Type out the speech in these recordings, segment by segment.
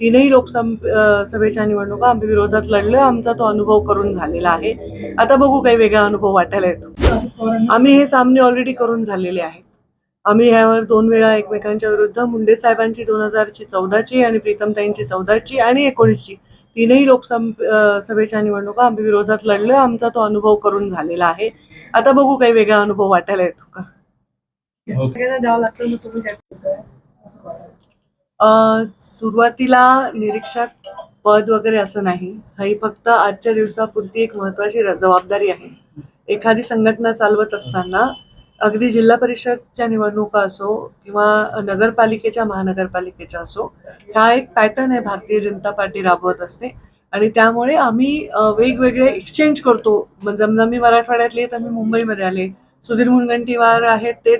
तीनही लोकसभेच्या निवडणुका आम्ही विरोधात लढलो. आमचा तो अनुभव करून झालेला आहे. आता बघू काही वेगळा अनुभव वाटायला येतो. आम्ही हे सामने ऑलरेडी करून झालेले आहेत. आम्ही यावर दोन वेळा एकमेकांच्या विरुद्ध मुंडे साहेबांची दोन हजारची चौदाची आणि प्रीतमताईंची चौदाची आणि एकोणीसची तीनही लोकसभेच्या निवडणुका आम्ही विरोधात लढलो. आमचा तो अनुभव करून झालेला आहे. आता बघू काही वेगळा अनुभव वाटायला येतो का? सगळ्यांना द्यावं लागतं सुरुवातीला निरीक्षक पद वगैरे असं नाही. ही फक्त आजच्या दिवसापुरती एक महत्वाची जबाबदारी आहे. एखादी संघटना चालवत असताना अगदी जिल्हा परिषदच्या निवडणुका असो किंवा नगरपालिकेच्या महानगरपालिकेच्या असो हा एक पॅटर्न आहे भारतीय जनता पार्टी राबवत असते. आणि त्यामुळे आम्ही वेगवेगळे एक्सचेंज करतो. समजा मी मराठवाड्यातले तर मी मुंबईमध्ये आले. सुधीर मुनगंटीवार आहेत ते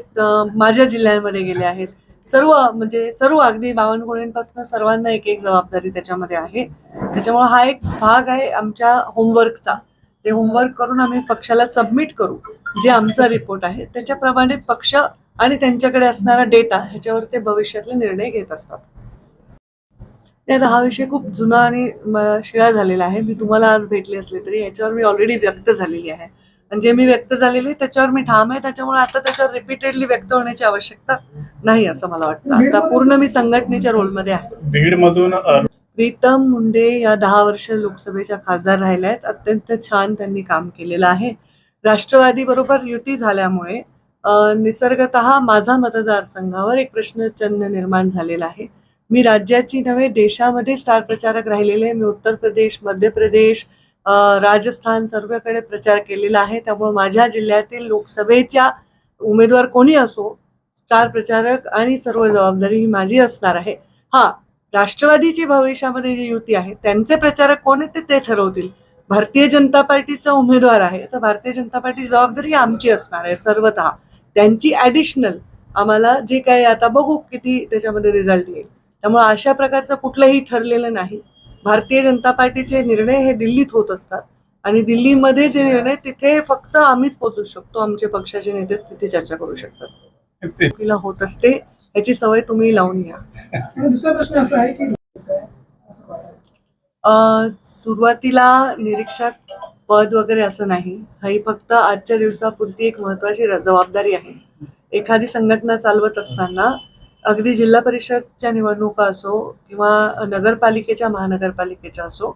माझ्या जिल्ह्यांमध्ये गेले आहेत. सर्व म्हणजे सर्व अगदी बावनकुळींपासून सर्वांना एक एक जबाबदारी त्याच्यामध्ये आहे. त्याच्यामुळे हा एक भाग आहे आमच्या होमवर्कचा. ते होमवर्क करून आम्ही पक्षाला सबमिट करू जे आमचा रिपोर्ट आहे. त्याच्याप्रमाणे पक्ष आणि त्यांच्याकडे असणारा डेटा ह्याच्यावर ते भविष्यातले निर्णय घेत असतात. त्यात हा विषय खूप जुना आणि शिळा झालेला आहे. मी तुम्हाला आज भेटले असले तरी याच्यावर मी ऑलरेडी व्यक्त झालेली आहे. आणि जे मी व्यक्त झालेली आहे त्याच्यावर मी ठाम आहे त्याच्यामुळे आता त्याच्यावर रिपीटेडली व्यक्त होण्याची आवश्यकता नाही असं मला वाटतं. आता पूर्ण मी संघटनेच्या रोलमध्ये आहे. बीड मधून प्रीतम मुंडे या दहा वर्ष लोकसभेच्या खासदार राहिल्या आहेत. अत्यंत छान त्यांनी काम केलेलं आहे. राष्ट्रवादी बरोबर युती झाल्यामुळे निसर्गत माझा मतदारसंघावर एक प्रश्नचिन्ह निर्माण झालेला आहे. मी राज्याची नव्हे देशामध्ये स्टार प्रचारक राहिलेले मी उत्तर प्रदेश मध्य प्रदेश राजस्थान सर्वकडे प्रचार केलेला आहे. त्यामुळे माझ्या जिल्ह्यातील लोकसभेच्या उमेदवार कोणी असो स्टार प्रचारक आणि सर्व जबाबदारी ही माझी असणार आहे. हा राष्ट्रवादीची भविष्यामध्ये जी युती आहे त्यांचे प्रचारक कोण आहेत ते ते ठरवतील. भारतीय जनता पार्टीचा उमेदवार आहे तर भारतीय जनता पार्टी जबाबदारी आमची असणार आहे सर्वतः. त्यांची ॲडिशनल आम्हाला जे काही आता बघू किती त्याच्यामध्ये रिझल्ट येईल. त्यामुळे अशा प्रकारचं कुठलंही ठरलेलं नाही. भारतीय जनता पार्टीचे निर्णय हे दिल्लीत होत असतात. आणि दिल्लीमध्ये जे निर्णय तिथे फक्त आम्हीच पोहोचू शकतो. आमचे पक्षाचे नेतेच तिथे चर्चा करू शकतात. तिला होत असते. याची सवय तुम्ही लावून घ्या दुसरा प्रश्न असा आहे की अ, सुरुवातीला निरीक्षक पद वगैरे असं नाही. ही फक्त आजच्या दिवसापुरती एक महत्वाची जबाबदारी आहे. एखादी संघटना चालवत असताना अगदी जिल्हा परिषदच्या निवडणुका असो किंवा नगरपालिकेच्या महानगरपालिकेच्या असो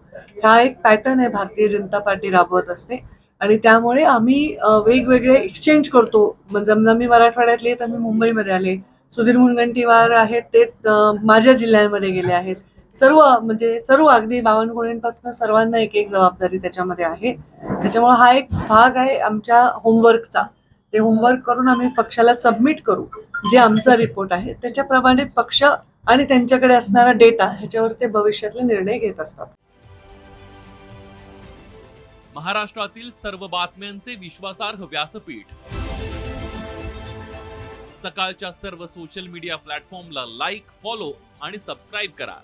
हा एक पॅटर्न आहे भारतीय जनता पार्टी राबवत असते. आणि त्यामुळे आम्ही वेगवेगळे एक्सचेंज करतो. म्हणजे समजा मी मराठवाड्यातले तर मी मुंबईमध्ये आले सुधीर मुनगंटीवार आहेत ते माझ्या जिल्ह्यांमध्ये गेले आहेत. सर्व म्हणजे सर्व अगदी बावनकुळेंपासून सर्वांना एक एक जबाबदारी त्याच्यामध्ये आहे. त्याच्यामुळे हा एक भाग आहे आमच्या होमवर्कचा ते होमवर्क करून आम्ही पक्षाला सबमिट करू जे आमचा रिपोर्ट आहे. त्याच्याप्रमाणे पक्ष आणि त्यांच्याकडे असणारा डेटा ह्याच्यावर ते भविष्यातले निर्णय घेत असतात. महाराष्ट्रातील सर्व बातम्यांचे विश्वासार्ह व्यासपीठ. सकाळच्या सर्व सोशल मीडिया प्लॅटफॉर्मला लाईक फॉलो आणि सबस्क्राईब करा.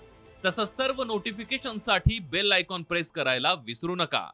तसंच सर्व नोटिफिकेशनसाठी बेल आयकॉन प्रेस करायला विसरू नका.